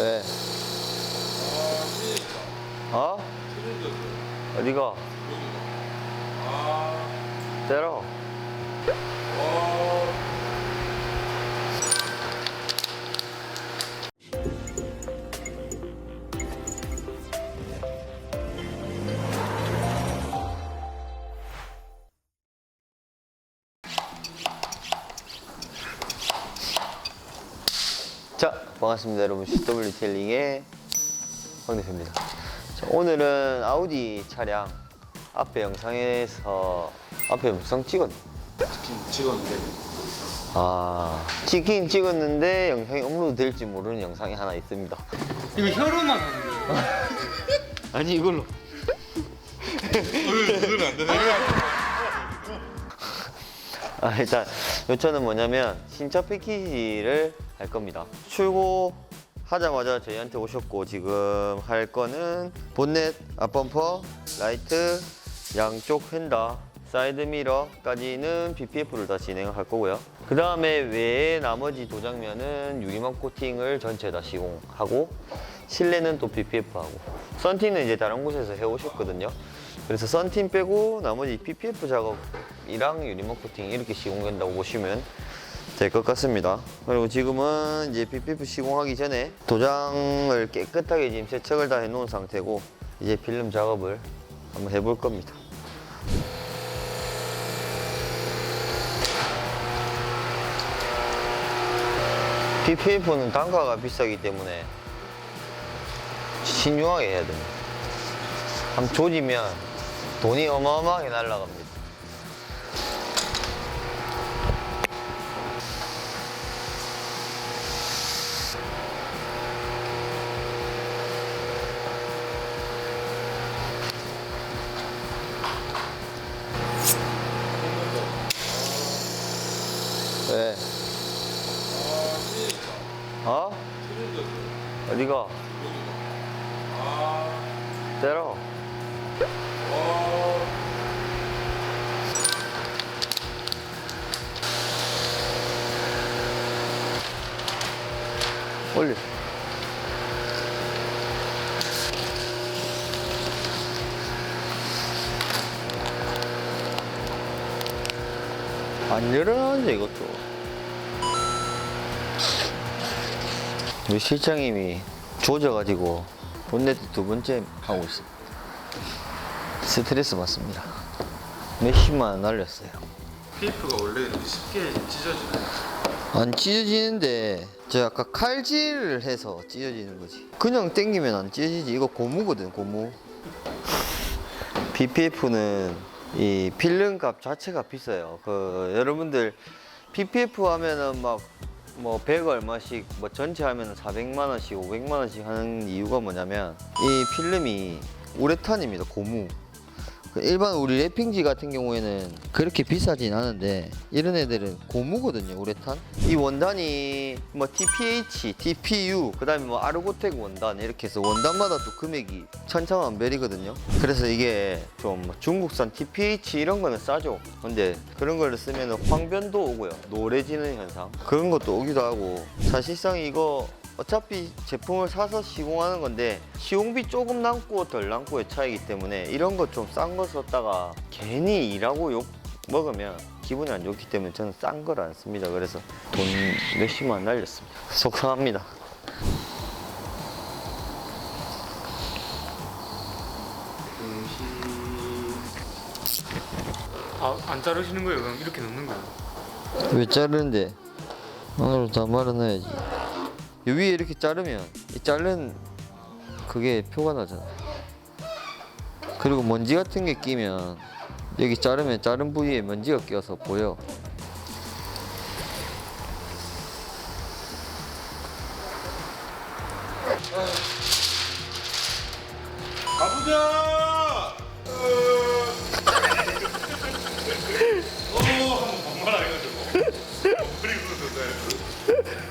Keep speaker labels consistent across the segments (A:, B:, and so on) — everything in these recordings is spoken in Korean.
A: 왜?
B: 아.
A: 어?
B: 신입이었어요.
A: 어디가?
B: 아,
A: 때려. 반갑습니다, 여러분. CW 텔링의 황 대표입니다. 자, 오늘은 아우디 차량 앞에 영상에서 앞에 영상 찍었.
B: 치킨 찍었는데.
A: 아, 찍긴 찍었는데 영상이 업로드 될지 모르는 영상이 하나 있습니다.
C: 이거 혀로만 하는 거예요.
A: 아니 이걸로.
B: 그건 안 되네.
A: 아, 일단 요청은 뭐냐면 신차 패키지를 할 겁니다. 출고 하자마자 저희한테 오셨고 지금 할 거는 본넷, 앞범퍼, 라이트, 양쪽 휀다, 사이드 미러까지는 BPF를 다 진행을 할 거고요. 그 다음에 외에 나머지 도장면은 유리막 코팅을 전체 다 시공하고 실내는 또 BPF하고 썬팅은 이제 다른 곳에서 해오셨거든요. 그래서 썬팅 빼고 나머지 PPF 작업이랑 유리막 코팅 이렇게 시공된다고 보시면 될 것 같습니다. 그리고 지금은 이제 PPF 시공하기 전에 도장을 깨끗하게 지금 세척을 다 해놓은 상태고 이제 필름 작업을 한번 해볼 겁니다. PPF는 단가가 비싸기 때문에 신중하게 해야 됩니다. 한번 조지면 돈이 어마어마하게 날라갑니다. 왜? 어? 어디가? 때려.
B: 어.
A: 올려. 안 열어나는데 이것도. 우리 실장님이 조져가지고 본네트 두 번째 하고 있어. 스트레스 받습니다. 몇십만 원 날렸어요.
B: PF가 원래 이렇게 쉽게 찢어지나요?
A: 안 찢어지는데 저 아까 칼질을 해서 찢어지는 거지 그냥 땡기면 안 찢어지지 이거 고무거든 고무 BPF는 이 필름 값 자체가 비싸요 그 여러분들 PPF 하면은 막 뭐 100 얼마씩 뭐 전체 하면은 400만 원씩 500만 원씩 하는 이유가 뭐냐면 이 필름이 우레탄입니다 고무 그 일반 우리 랩핑지 같은 경우에는 그렇게 비싸진 않은데 이런 애들은 고무거든요 우레탄. 이 원단이 뭐 TPH, TPU 그다음에 뭐 아르고텍 원단 이렇게 해서 원단마다 또 금액이 천차만별이거든요. 그래서 이게 좀뭐 중국산 TPH 이런 거는 싸죠. 근데 그런 거를 쓰면 황변도 오고요. 노래지는 현상. 그런 것도 오기도 하고. 사실상 이거 어차피 제품을 사서 시공하는 건데 시공비 조금 남고 덜 남고의 차이기 때문에 이런 거 좀 싼 거 썼다가 괜히 일하고 욕 먹으면 기분이 안 좋기 때문에 저는 싼 걸 안 씁니다. 그래서 돈 몇십만 원 날렸습니다. 속상합니다.
C: 아, 안 자르시는 거예요? 그냥 이렇게 넣는 거예요?
A: 왜 자르는데? 오늘 다 말아놔야지. 요 위에 이렇게 자르면 이 자른 그게 표가 나잖아. 그리고 먼지 같은 게 끼면 여기 자르면 자른 부위에 먼지가 끼어서 보여.
B: 가보자! 어, 한번 반말해가지고. 그리고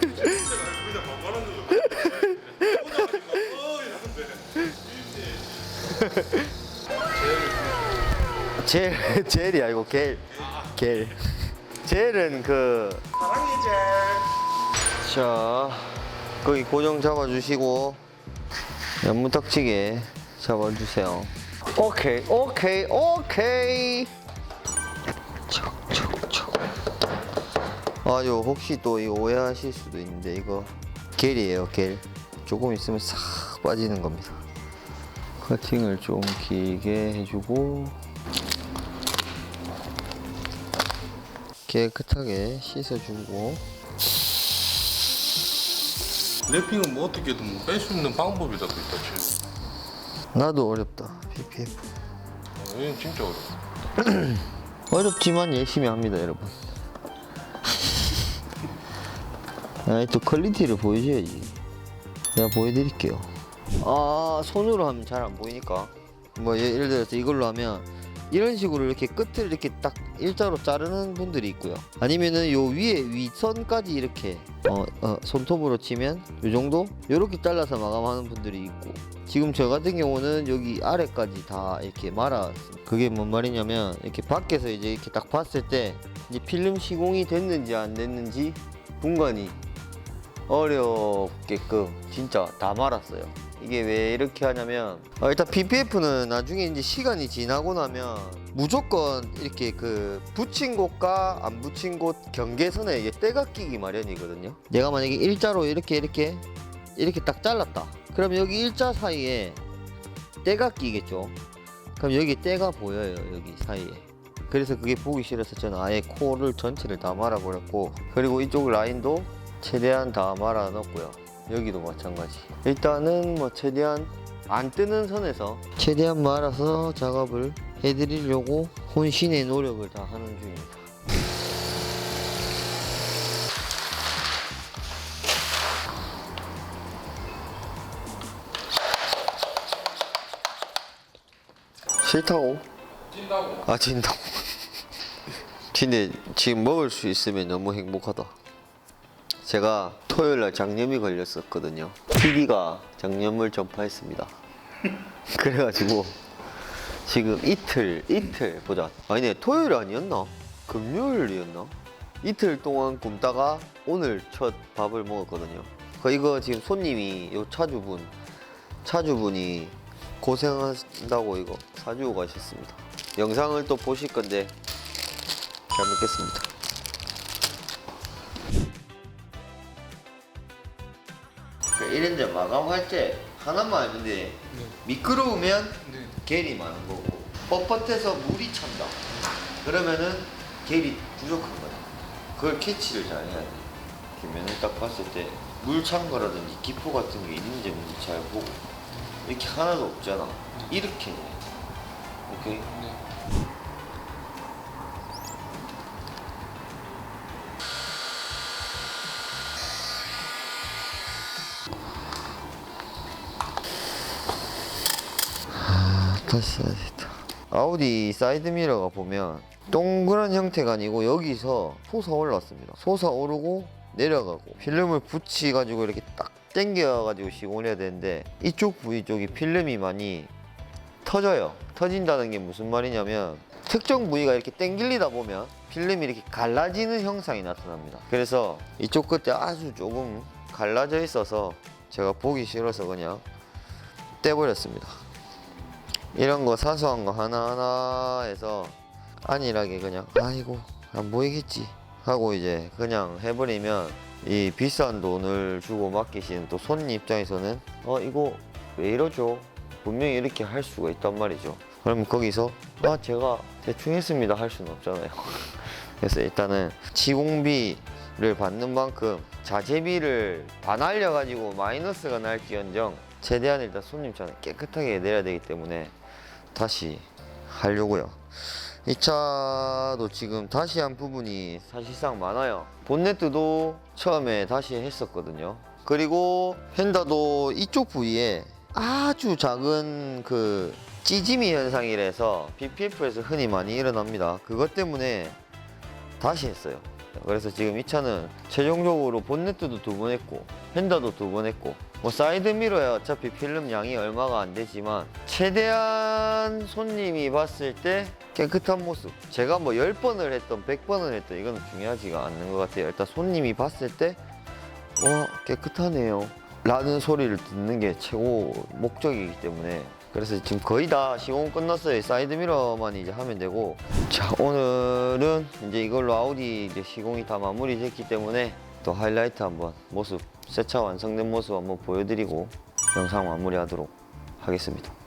B: 그
A: 젤, 젤이 아니고 겔. 겔. 젤은 그,
B: 사랑해, 제.
A: 자, 거기 고정 잡아주시고 연무탁지게 잡아주세요. 오케이, 오케이, 오케이. 척척척. 아요 혹시 또 이거 오해하실 수도 있는데 이거 겔이에요 겔. 조금 있으면 싹 빠지는 겁니다. 커팅을 좀 길게 해주고 깨끗하게 씻어주고.
B: 랩핑은 뭐 어떻게든 뭐뺄수 있는 방법이라도 있다 치.
A: 나도 어렵다 PPF
B: 아, 얘는 진짜 어려워.
A: 어렵지만 열심히 합니다 여러분. 아이 또 퀄리티를 보여줘야지. 내가 보여드릴게요 아 손으로 하면 잘 안 보이니까. 뭐 예- 예를 들어서 이걸로 하면 이런 식으로 이렇게 끝을 이렇게 딱 일자로 자르는 분들이 있고요. 아니면은 요 위에 위선까지 이렇게 어, 어, 손톱으로 치면 요 정도? 요렇게 잘라서 마감하는 분들이 있고. 지금 저 같은 경우는 여기 아래까지 다 이렇게 말았습니다. 그게 뭔 말이냐면 이렇게 밖에서 이제 이렇게 딱 봤을 때 이제 필름 시공이 됐는지 안 됐는지 분간이 어렵게끔 진짜 다 말았어요. 이게 왜 이렇게 하냐면 어, 일단 PPF는 나중에 이제 시간이 지나고 나면 무조건 이렇게 그 붙인 곳과 안 붙인 곳 경계선에 이게 때가 끼기 마련이거든요. 내가 만약에 일자로 이렇게 이렇게 이렇게 딱 잘랐다. 그럼 여기 일자 사이에 때가 끼겠죠. 그럼 여기 때가 보여요 여기 사이에. 그래서 그게 보기 싫어서 저는 아예 코를 전체를 다 말아버렸고 그리고 이쪽 라인도 최대한 다 말아 넣었고요 여기도 마찬가지 일단은 뭐 최대한 안 뜨는 선에서 최대한 말아서 작업을 해드리려고 혼신의 노력을 다 하는 중입니다 싫다고?
B: 찐다고.
A: 아 진다고 근데 지금 먹을 수 있으면 너무 행복하다 제가 토요일 날 장염이 걸렸었거든요 PD가 장염을 전파했습니다 그래가지고 지금 이틀 이틀 보자 아니네 토요일 아니었나? 금요일이었나? 이틀 동안 굶다가 오늘 첫 밥을 먹었거든요 그 이거 지금 손님이 요 차주분 차주분이 고생한다고 이거 사주고 가셨습니다 영상을 또 보실 건데 잘 먹겠습니다. 이런데 마감할 때 하나만 근데 미끄러우면
C: 네.
A: 겔이 많은 거고 뻣뻣해서 물이 찬다. 그러면은 겔이 부족한 거야. 그걸 캐치를 잘 해야 돼. 이렇게 면을 딱 봤을 때 물 찬 거라든지 기포 같은 게 있는지 없는지 잘 보고 이렇게 하나도 없잖아. 이렇게 해. 오케이.
C: 네.
A: 다시 해야겠다. 아우디 사이드 미러가 보면 동그란 형태가 아니고 여기서 솟아 올랐습니다. 솟아 오르고 내려가고 필름을 붙이 가지고 이렇게 딱 당겨 가지고 시공을 해야 되는데 이쪽 부위 쪽이 필름이 많이 터져요. 터진다는 게 무슨 말이냐면 특정 부위가 이렇게 당길리다 보면 필름이 이렇게 갈라지는 형상이 나타납니다. 그래서 이쪽 끝에 아주 조금 갈라져 있어서 제가 보기 싫어서 그냥 떼버렸습니다. 이런 거 사소한 거 하나하나에서 안일하게 그냥 아이고 안 보이겠지 하고 이제 그냥 해버리면 이 비싼 돈을 주고 맡기시는 또 손님 입장에서는 어 이거 왜 이러죠? 분명히 이렇게 할 수가 있단 말이죠. 그러면 거기서 아 제가 대충 했습니다 할 수는 없잖아요. 그래서 일단은 시공비를 받는 만큼 자재비를 다 날려가지고 마이너스가 날지언정 최대한 일단 손님 차는 깨끗하게 내야 되기 때문에 다시 하려고요. 이 차도 지금 다시 한 부분이 사실상 많아요. 본네트도 처음에 다시 했었거든요. 그리고 펜다도 이쪽 부위에 아주 작은 그 찌짐이 현상이라서 BPF에서 흔히 많이 일어납니다. 그것 때문에 다시 했어요. 그래서 지금 이 차는 최종적으로 본네트도 두 번 했고 펜다도 두 번 했고 뭐 사이드 미러야 어차피 필름 양이 얼마가 안 되지만 최대한 손님이 봤을 때 깨끗한 모습. 제가 뭐 10번을 했던 100번을 했던 이건 중요하지가 않는 것 같아요. 일단 손님이 봤을 때 와 깨끗하네요. 라는 소리를 듣는 게 최고 목적이기 때문에. 그래서 지금 거의 다 시공 끝났어요. 사이드미러만 이제 하면 되고. 자 오늘은 이제 이걸로 아우디 이제 시공이 다 마무리 됐기 때문에 또 하이라이트 한번 모습 새차 완성된 모습 한번 보여드리고 영상 마무리하도록 하겠습니다